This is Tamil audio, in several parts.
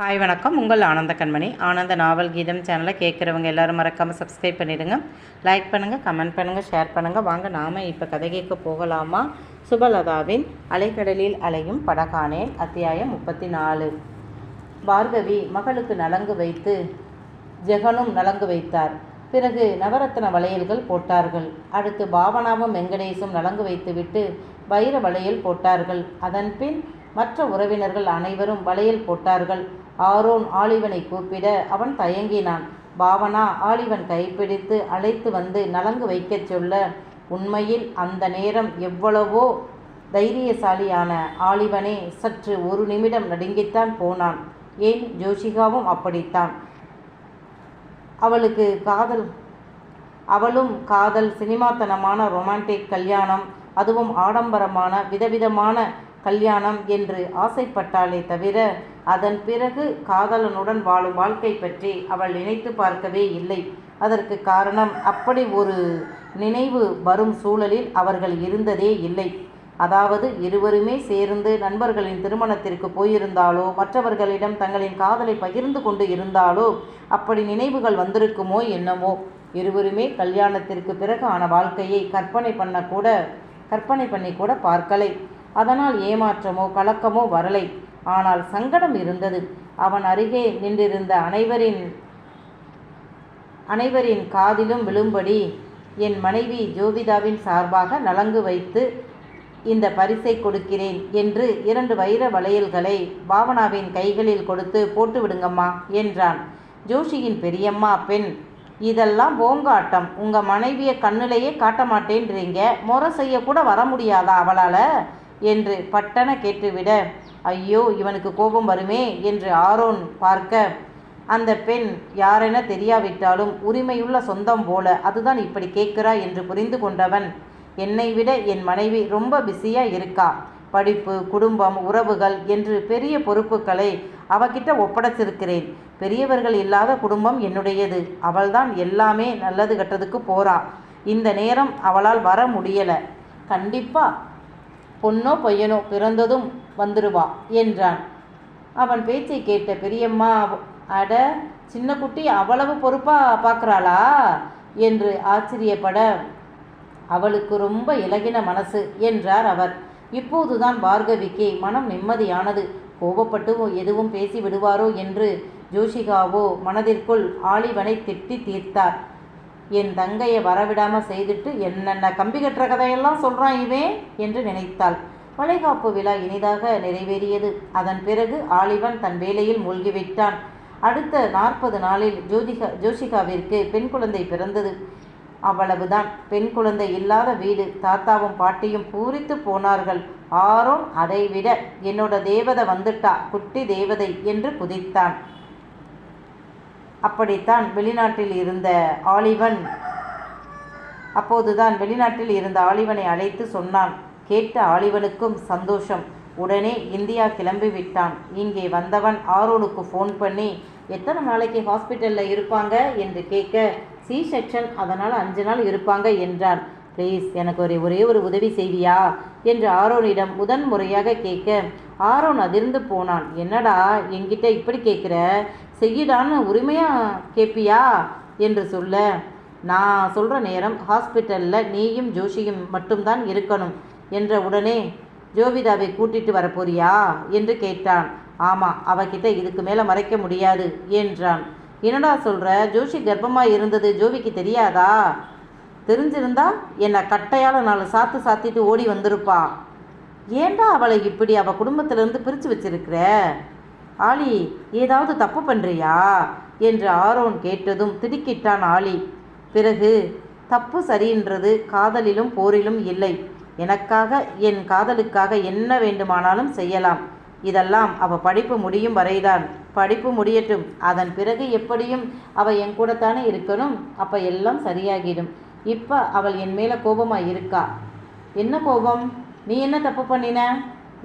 ஹாய் வணக்கம். உங்கள் ஆனந்த கண்மணி. ஆனந்த நாவல் கீதம் சேனலை கேட்குறவங்க எல்லாரும் மறக்காமல் சப்ஸ்கிரைப் பண்ணிடுங்க. லைக் பண்ணுங்கள் கமெண்ட் பண்ணுங்கள் ஷேர் பண்ணுங்கள் வாங்க நாம் இப்போ கதை கேட்க போகலாமா? சுபலதாவின் அலைக்கடலில் அலையும் படகானேன் அத்தியாயம் முப்பத்தி நாலு பார்கவி மகளுக்கு நலங்கு வைத்து ஜெகனும் நலங்கு வைத்தார். பிறகு நவரத்ன வளையல்கள் போட்டார்கள். அடுத்து பாவனாவும் வெங்கடேசும் நலங்கு வைத்துவிட்டு வைர வளையல் போட்டார்கள். அதன்பின் மற்ற உறவினர்கள் அனைவரும் வளையல் போட்டார்கள். ஆரோன் ஆலிவனை கூப்பிட அவன் தயங்கினான். பாவனா ஆலிவன் கைப்பிடித்து அழைத்து வந்து நலங்கு வைக்கச் சொல்ல உண்மையில் அந்த நேரம் எவ்வளவோ தைரியசாலியான ஆலிவனே சற்று ஒரு நிமிடம் நடுங்கித்தான் போனான். ஏன்? ஜோஷிகாவும் அப்படித்தான். அவளுக்கு காதல் அவளும் காதல் சினிமாத்தனமான ரொமான்டிக் கல்யாணம் அதுவும் ஆடம்பரமான விதவிதமான கல்யாணம் என்று ஆசைப்பட்டாளே தவிர அதன் பிறகு காதலனுடன் வாழும் வாழ்க்கை பற்றி அவள் நினைத்து பார்க்கவே இல்லை. அதற்கு காரணம் அப்படி ஒரு நினைவு வரும் சூழலில் அவர்கள் இருந்ததே இல்லை. அதாவது இருவருமே சேர்ந்து நண்பர்களின் திருமணத்திற்கு போயிருந்தாலோ மற்றவர்களிடம் தங்களின் காதலை பகிர்ந்து கொண்டு இருந்தாலோ அப்படி நினைவுகள் வந்திருக்குமோ என்னமோ. இருவருமே கல்யாணத்திற்கு பிறகு ஆன வாழ்க்கையை கற்பனை பண்ணக்கூட கற்பனை பண்ணி கூட பார்க்கலை. அதனால் ஏமாற்றமோ கலக்கமோ வரலை. ஆனால் சங்கடம் இருந்தது. அவன் அருகே நின்றிருந்த அனைவரின் அனைவரின் காதிலும் விழும்படி என் மனைவி ஜோபிதாவின் சார்பாக நலங்கு வைத்து இந்த பரிசை கொடுக்கிறேன் என்று இரண்டு வைர வளையல்களை பாவனாவின் கைகளில் கொடுத்து போட்டு விடுங்கம்மா என்றான். ஜோஷியின் பெரியம்மா பெண் இதெல்லாம் போங்காட்டம் உங்கள் மனைவியை கண்ணிலேயே காட்ட மாட்டேன்றீங்க முறை செய்யக்கூட வர முடியாதா அவளால்? என்று பட்டன கேட்டுவிட ஐயோ இவனுக்கு கோபம் வருமே? என்று ஆரோன் பார்க்க அந்த பெண் யாரென தெரியாவிட்டாலும் உரிமையுள்ள சொந்தம் போல அதுதான் இப்படி கேட்கிறா? என்று புரிந்து கொண்டவன் என்னை விட என் மனைவி ரொம்ப பிஸியாக இருக்கா? படிப்பு குடும்பம் உறவுகள் என்று பெரிய பொறுப்புகளை அவகிட்ட ஒப்படைச்சிருக்கிறேன். பெரியவர்கள் இல்லாத குடும்பம் என்னுடையது. அவள்தான் எல்லாமே நல்லது கெட்டதுக்கு போறா. இந்த நேரம் அவளால் வர முடியலை. கண்டிப்பாக பொண்ணோ பையனோ பிறந்ததும் வந்துடுவா என்றான். அவன் பேச்சை கேட்ட பெரியம்மா அட சின்ன குட்டி அவ்வளவு பொறுப்பாக பார்க்குறாளா என்று ஆச்சரியப்பட அவளுக்கு ரொம்ப இலகின மனசு என்றார் அவர். இப்போதுதான் பார்கவிக்கு மனம் நிம்மதியானது. கோபப்பட்டு எதுவும் பேசி விடுவாரோ என்று ஜோஷிகாவோ மனதிற்குள் ஆலிவனை திட்டி தீர்த்தார். என் தங்கையை வரவிடாமல் செய்துட்டு என்னென்ன கம்பி கட்டுற கதையெல்லாம் சொல்கிறான் இவன் என்று நினைத்தாள். வளைகாப்பு விழா இனிதாக நிறைவேறியது. அதன் பிறகு ஆலிவன் தன் வேலையில் மூழ்கிவிட்டான் அடுத்த நாற்பது நாளில் ஜோதிகா ஜோஷிகாவிற்கு பெண் குழந்தை பிறந்தது. அவ்வளவுதான். பெண் குழந்தை இல்லாத வீடு. தாத்தாவும் பாட்டியும் பூரித்து போனார்கள். ஆரோன் அதைவிட என்னோட தேவதை வந்துட்டா குட்டி தேவதை என்று குதித்தான். அப்படித்தான் வெளிநாட்டில் இருந்த ஆலிவன். அப்போதுதான் வெளிநாட்டில் இருந்த ஆலிவனை அழைத்து சொன்னான். கேட்ட ஆலிவனுக்கும் சந்தோஷம். உடனே இந்தியா கிளம்பி விட்டான். இங்கே வந்தவன் ஆரோனுக்கு ஃபோன் பண்ணி எத்தனை நாளைக்கு ஹாஸ்பிட்டலில் இருப்பாங்க? என்று கேட்க சி செக்ஷன் அதனால் அஞ்சு நாள் இருப்பாங்க என்றான். ப்ளீஸ் எனக்கு ஒரு ஒரே ஒரு உதவி செய்வியா? என்று ஆரோனிடம் முதன் முறையாக கேட்க ஆரோன் அதிர்ந்து போனான். என்னடா என்கிட்ட இப்படி கேட்குற? செய்யிடான்னு உரிமையாக கேட்பியா என்று சொல்ல நான் சொல்கிற நேரம் ஹாஸ்பிட்டலில் நீயும் ஜோஷியும் மட்டும்தான் இருக்கணும் என்ற உடனே ஜோவிதாவை கூட்டிட்டு வரப்போறியா? என்று கேட்டான். ஆமாம் அவகிட்ட இதுக்கு மேலே மறைக்க முடியாது என்றான். என்னடா சொல்கிற ஜோஷி கர்ப்பமாக இருந்தது ஜோவிக்கு தெரியாதா? தெரிஞ்சிருந்தா என்னை கட்டையால் நாலு சாத்து சாத்திட்டு ஓடி வந்திருப்பா. ஏண்டா அவளை இப்படி அவள் குடும்பத்திலேருந்து பிரித்து வச்சிருக்கிற? ஆலி ஏதாவது தப்பு பண்ணுறியா என்று ஆரோன் கேட்டதும் திடுக்கிட்டான் ஆலி. பிறகு தப்பு சரின்றது காதலிலும் போரிலும் இல்லை. எனக்காக என் காதலுக்காக என்ன வேண்டுமானாலும் செய்யலாம். இதெல்லாம் அவ படிப்பு முடியும் வரைதான். படிப்பு முடியட்டும். அதன் பிறகு எப்படியும் அவ என் கூடத்தானே இருக்கணும். அப்போ எல்லாம் சரியாகிடும். இப்போ அவள் என் மேலே கோபமாக இருக்கா என்ன கோபம்? நீ என்ன தப்பு பண்ணின?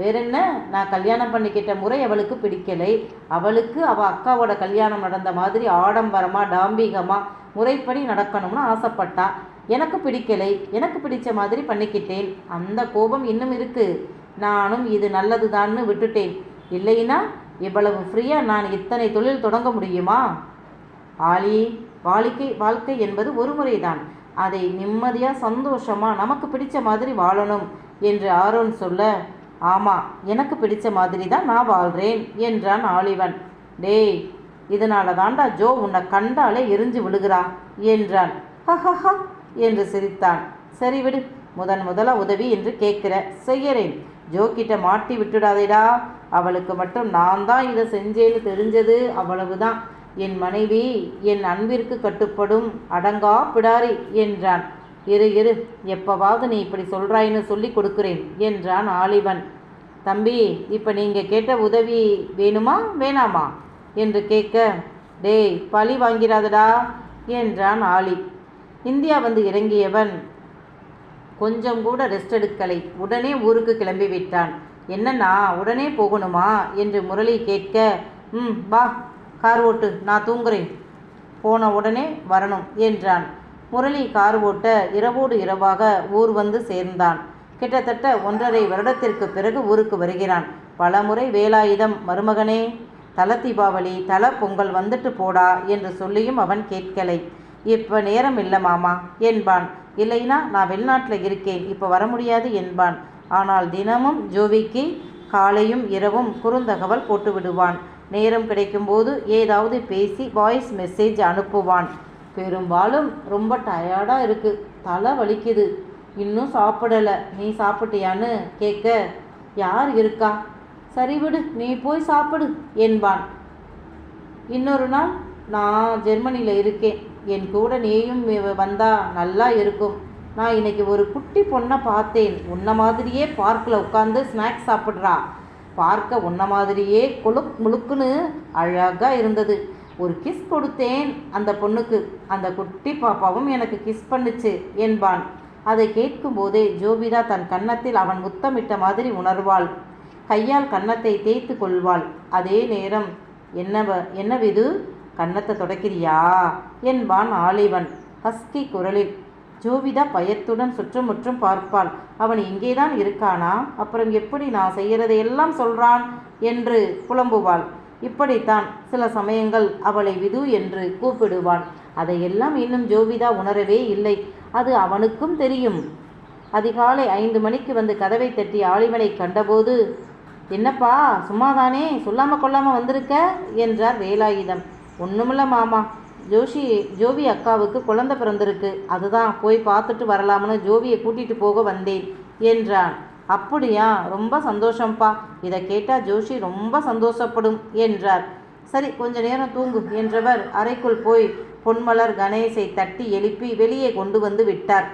வேற என்ன நான் கல்யாணம் பண்ணிக்கிட்ட முறை அவளுக்கு பிடிக்கலை. அவளுக்கு அவள் அக்காவோட கல்யாணம் நடந்த மாதிரி ஆடம்பரமாக டாம்பிகமாக முறைப்படி நடக்கணும்னு ஆசைப்பட்டா. எனக்கு பிடிக்கலை. எனக்கு பிடிச்ச மாதிரி பண்ணிக்கிட்டேன். அந்த கோபம் இன்னும் இருக்குது நானும் இது நல்லதுதான்னு விட்டுட்டேன். இல்லைன்னா இவ்வளவு ஃப்ரீயாக நான் இத்தனை தொழில் தொடங்க முடியுமா? ஆலி வாழ்க்கை வாழ்க்கை என்பது ஒரு முறைதான். அதை நிம்மதியாக சந்தோஷமாக நமக்கு பிடிச்ச மாதிரி வாழணும் என்று ஆரோன் சொல்ல ஆமாம் எனக்கு பிடித்த மாதிரி தான் நான் வாழ்கிறேன் என்றான் ஆலிவன். டேய் இதனால தாண்டா ஜோ உன்னை கண்டாலே எரிஞ்சு விழுகிறா என்றான். ஹஹஹா என்று சிரித்தான். சரி விடு முதன் முதலா உதவி என்று கேட்கிற செய்யறேன். ஜோ மாட்டி விட்டுடாதேடா அவளுக்கு மட்டும் நான் தான் இதை செஞ்சேன்னு தெரிஞ்சது அவ்வளவுதான். என் மனைவி என் அன்பிற்கு கட்டுப்படும் அடங்கா பிடாரி என்றான். இரு இரு எப்போவாவது நீ இப்படி சொல்கிறாயின்னு சொல்லி கொடுக்குறேன் என்றான் ஆலிவன். தம்பி இப்போ நீங்கள் கேட்ட உதவி வேணுமா வேணாமா? என்று கேட்க டேய் பழி வாங்கிறாதடா என்றான் ஆலி. இந்தியா வந்து இறங்கியவன் கொஞ்சம் கூட ரெஸ்ட் எடுக்கலை. உடனே ஊருக்கு கிளம்பி விட்டான். என்னண்ணா உடனே போகணுமா? என்று முரளி கேட்க ம் வா கார் ஓட்டு நான் தூங்குறேன். போன உடனே வரணும் என்றான். முரளி கார் ஓட்ட இரவோடு இரவாக ஊர் வந்து சேர்ந்தான். கிட்டத்தட்ட ஒன்றரை வருடத்திற்கு பிறகு ஊருக்கு வருகிறான். பலமுறை வேலாயுதம் மருமகனே தல தீபாவளி தல பொங்கல் வந்துட்டு போடா என்று சொல்லியும் அவன் கேட்கலை. இப்போ நேரம் இல்லை மாமா என்பான். இல்லைனா நான் வெளிநாட்டில் இருக்கேன் இப்போ வர முடியாது என்பான். ஆனால் தினமும் ஜோவிக்கு காலையும் இரவும் குறுந்தகவல் போட்டு விடுவான் நேரம் கிடைக்கும்போது ஏதாவது பேசி வாய்ஸ் மெசேஜ் அனுப்புவான். பெரும்பாலும் ரொம்ப டயர்டாக இருக்குது தலை வலிக்குது. இன்னும் சாப்பிடலை. நீ சாப்பிட்டியான்னு கேட்க யார் இருக்கா? சரி விடு நீ போய் சாப்பிடு என்பான். இன்னொரு நாள் நான் ஜெர்மனியில் இருக்கேன். என் கூட நீயும் வந்தா நல்லா இருக்கும். நான் இன்னைக்கு ஒரு குட்டி பொண்ணை பார்த்தேன். உன்ன மாதிரியே பார்க்கில் உட்காந்து ஸ்நாக்ஸ் சாப்பிட்றா. பார்க்க உன்ன மாதிரியே கொழுக் முழுக்குன்னு அழகாக இருந்தது. ஒரு கிஸ் கொடுத்தேன். அந்த பொண்ணுக்கு அந்த குட்டி பாப்பாவும் எனக்கு கிஸ் பண்ணுச்சு என்பான். அதை கேட்கும்போதே ஜோபிதா தன் கன்னத்தில் அவன் முத்தமிட்ட மாதிரி உணர்வாள். கையால் கன்னத்தை தேய்த்து கொள்வாள். அதே நேரம் என்னவ என்னவிது? கன்னத்தை தொடக்கிறியா? என்பான் ஆலிவன். ஹஸ்கி குரலில் ஜோவிதா பயத்துடன் சுற்றுமுற்றும் பார்ப்பாள். அவன் இங்கேதான் இருக்கானா? அப்புறம் எப்படி நான் செய்கிறதையெல்லாம் சொல்றான்? என்று புலம்புவாள். இப்படித்தான் சில சமயங்கள் அவளை விது என்று கூப்பிடுவான். அதையெல்லாம் இன்னும் ஜோவிதா உணரவே இல்லை. அது அவனுக்கும் தெரியும். அதிகாலை ஐந்து மணிக்கு வந்து கதவை தட்டி ஆளிவனை கண்டபோது என்னப்பா சும்மாதானே? சொல்லாம கொள்ளாம வந்திருக்க? என்றார் வேலாயுதம். ஒண்ணுமில்ல மாமா. ஜோஷி ஜோவி அக்காவுக்கு குழந்தை பிறந்திருக்கு. அதுதான் போய் பார்த்துட்டு வரலாம்னு ஜோவியை கூட்டிட்டு போக வந்தேன் என்றான். அப்படியா? ரொம்ப சந்தோஷம்ப்பா இதை கேட்டால் ஜோஷி ரொம்ப சந்தோஷப்படும் என்றார். சரி கொஞ்ச நேரம் தூங்கு என்றவர் அறைக்குள் போய் பொன்மலர் கணேசை தட்டி எழுப்பி வெளியே கொண்டு வந்து விட்டார்.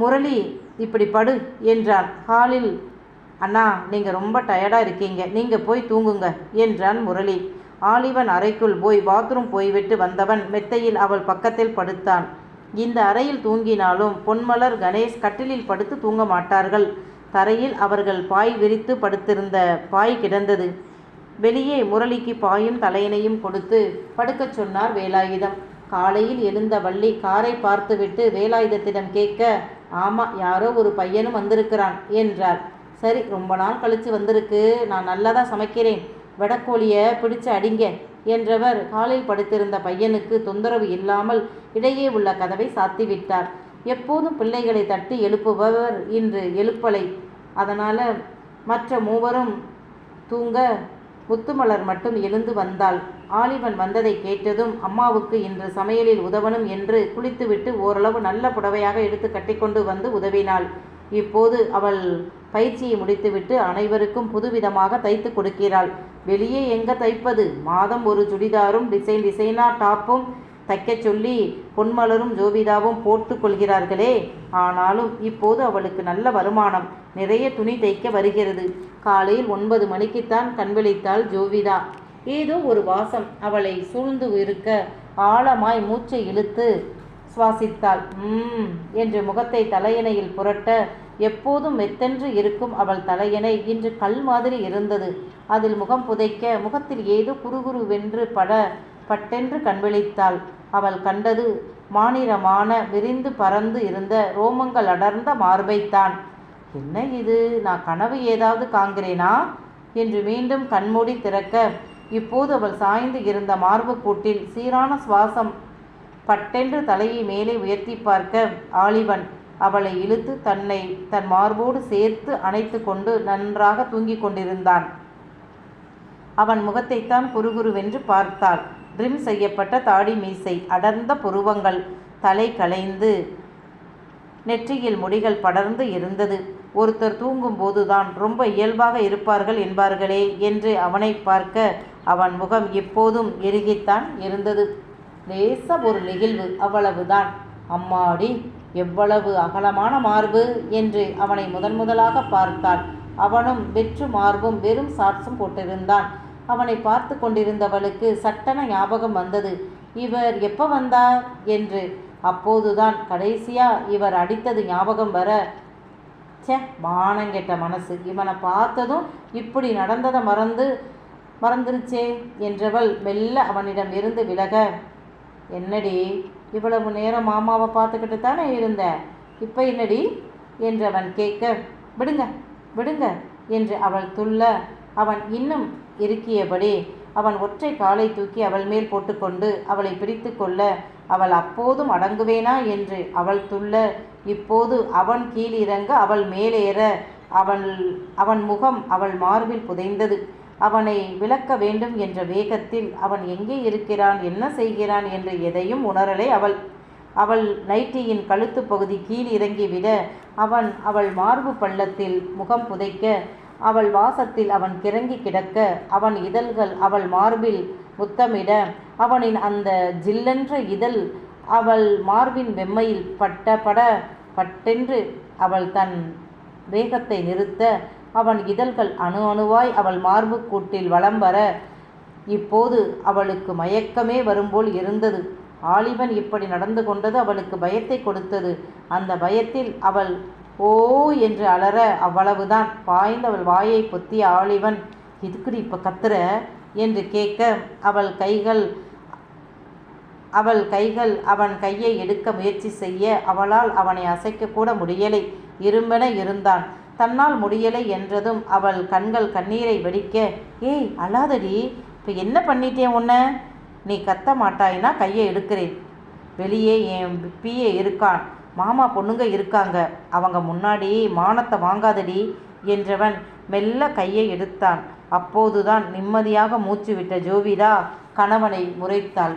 முரளி இப்படி படு என்றான். ஹாலில் அண்ணா நீங்கள் ரொம்ப டயர்டாக இருக்கீங்க. நீங்கள் போய் தூங்குங்க என்றான் முரளி. ஆலிவன் அறைக்குள் போய் பாத்ரூம் போய்விட்டு வந்தவன் மெத்தையில் அவள் பக்கத்தில் படுத்தான். இந்த அறையில் தூங்கினாலும் பொன்மலர் கணேஷ் கட்டிலில் படுத்து தூங்க மாட்டார்கள். தரையில் அவர்கள் பாய் விரித்து படுத்திருந்த பாய் கிடந்தது. வெளியே முரளிக்கு பாயும் தலையணையும் கொடுத்து படுக்கச் சொன்னார் வேலாயுதம். காலையில் எழுந்த வள்ளி காரை பார்த்துவிட்டு வேலாயுதத்திடம் கேட்க ஆமா யாரோ ஒரு பையனும் வந்திருக்கிறான் என்றார். சரி ரொம்ப நாள் கழித்து வந்திருக்கு. நான் நல்லதாக சமைக்கிறேன். வெடக்கோழியை பிடிச்சு அடிங்க. என்றவர் காலில் படுத்திருந்த பையனுக்கு தொந்தரவு இல்லாமல் இடையே உள்ள கதவை சாத்திவிட்டார். எப்போதும் பிள்ளைகளை தட்டி எழுப்புபவர் இன்று எழுப்பலை. அதனால் மற்ற மூவரும் தூங்க முத்துமலர் மட்டும் எழுந்து வந்தாள். ஆலிவன் வந்ததை கேட்டதும் அம்மாவுக்கு இன்று சமையலில் உதவணும் என்று குளித்துவிட்டு ஓரளவு நல்ல புடவையாக எடுத்து கட்டிக்கொண்டு வந்து உதவினாள். இப்போது அவள் பயிற்சியை முடித்துவிட்டு அனைவருக்கும் புதுவிதமாக தைத்து கொடுக்கிறாள். வெளியே எங்க தைப்பது? மாதம் ஒரு சுடிதாரும் டிசைன் டிசைனா டாப்பும் தைக்கச் சொல்லி பொன்மலரும் ஜோபிதாவும் போட்டு கொள்கிறார்களே. ஆனாலும் இப்போது அவளுக்கு நல்ல வருமானம். நிறைய துணி தைக்க வருகிறது. காலையில் ஒன்பது மணிக்குத்தான் கண்விழித்தாள் ஜோவிதா. ஏதோ ஒரு வாசம் அவளை சூழ்ந்து இருக்க ஆழமாய் மூச்சை இழுத்து சுவாசித்தாள். ம் என்று முகத்தை தலையணையில் புரட்ட எப்போதும் மெத்தென்று இருக்கும் அவள் தலையணை. இன்று கல் மாதிரி இருந்தது. அதில் முகம் புதைக்க முகத்தில் ஏதோ குறுகுருவென்று பட பட்டென்று கண்விழித்தாள். அவள் கண்டது மானிரமான விரிந்து பறந்து இருந்த ரோமங்கள் அடர்ந்த மார்பைத்தான். என்ன இது? நான் கனவு ஏதாவது காண்கிறேனா? என்று மீண்டும் கண்மூடி திறக்க இப்போது அவள் சாய்ந்து இருந்த மார்பு கூட்டில் சீரான சுவாசம் பட்டென்று தலையை மேலே உயர்த்தி பார்க்க ஆலிவன் அவளை இழுத்து தன்னை தன் மார்போடு சேர்த்து அணைத்து கொண்டு நன்றாக தூங்கிக் கொண்டிருந்தான். அவன் முகத்தைத்தான் குறுகுருவென்று பார்த்தாள். ட்ரிம் செய்யப்பட்ட தாடி மீசை அடர்ந்த புருவங்கள் தலை கலைந்து நெற்றியில் முடிகள் படர்ந்து இருந்தது. ஒருத்தர் தூங்கும்போதுதான் ரொம்ப இயல்பாக இருப்பார்கள் என்பார்களே என்று அவனை பார்க்க அவன் முகம் எப்போதும் எருகித்தான் இருந்தது. லேச ஒரு நெகிழ்வு அவ்வளவுதான். அம்மாடி! எவ்வளவு அகலமான மார்பு? என்று அவனை முதன் முதலாக பார்த்தாள். அவனும் வெற்று மார்பும் வெறும் சாட்சும் போட்டிருந்தான். அவனை பார்த்து கொண்டிருந்தவளுக்கு சட்டன ஞாபகம் வந்தது. இவர் எப்போ வந்தார்? என்று. அப்போதுதான். கடைசியா இவர் அடித்தது ஞாபகம் வர. ச்சே மானங்கெட்ட மனசு. இவனை பார்த்ததும் இப்படி நடந்ததை மறந்து மறந்துருச்சே என்றவள் மெல்ல அவனிடம் இருந்து விலக. என்னடி? இவ்வளவு நேரம் மாமாவை பார்த்துக்கிட்டு தானே இருந்த? இப்போ என்னடி? என்றவன் கேட்க விடுங்க விடுங்க என்று அவள் துள்ள அவன் இன்னும் இருக்கியபடி அவன் ஒற்றை காலை தூக்கி அவள் மேல் போட்டுக்கொண்டு அவளை பிடித்து கொள்ள அவள் அப்போதும் அடங்குவேனா? என்று அவள் துள்ள இப்போது அவன் கீழிறங்க அவள் மேலேற. அவள் அவன் முகம் அவள் மார்பில் புதைந்தது. அவனை விளக்க வேண்டும் என்ற வேகத்தில் அவன் எங்கே இருக்கிறான் என்ன செய்கிறான் என்று எதையும் உணரலை அவள். அவள் நைட்டியின் கழுத்து பகுதி கீழ் இறங்கிவிட அவன் அவள் மார்பு பள்ளத்தில் முகம் புதைக்க அவள் வாசத்தில் அவன் கிறங்கி கிடக்க அவன் இதழ்கள் அவள் மார்பில் முத்தமிட அவனின் அந்த ஜில்லென்ற இதழ் அவள் மார்பின் வெம்மையில் பட்ட பட பட்டென்று அவள் தன் வேகத்தை நிறுத்த அவன் இதழ்கள் அணு அணுவாய் அவள் மார்பு கூட்டில் வலம் வர. இப்போது அவளுக்கு மயக்கமே வரும்போல் இருந்தது. ஆலிவன் இப்படி நடந்து கொண்டது அவளுக்கு பயத்தை கொடுத்தது. அந்த பயத்தில் அவள் ஓ என்று அலற அவ்வளவுதான். பாய்ந்து அவள் வாயை பொத்திய ஆலிவன் இதுக்குடி இப்போ கத்துற? என்று கேட்க அவள் கைகள் அவள் கைகள் அவன் கையை எடுக்க முயற்சி செய்ய அவளால் அவனை அசைக்க கூட முடியலை. இரும்பென இருந்தான். தன்னால் முடியலை என்றதும் அவள் கண்கள் கண்ணீரை வெடிக்க ஏய் அழாதடி இப்போ என்ன பண்ணிட்டேன் உன்னை? நீ கத்த மாட்டாயினா கையை எடுக்கிறேன் வெளியே என் பிஏ இருக்கான். மாமா பொண்ணுங்க இருக்காங்க. அவங்க முன்னாடி மானத்தை வாங்காதடி என்றவன் மெல்ல கையை எடுத்தான். அப்போதுதான் நிம்மதியாக மூச்சு விட்ட ஜோவிதா கணவனை முறைத்தாள்.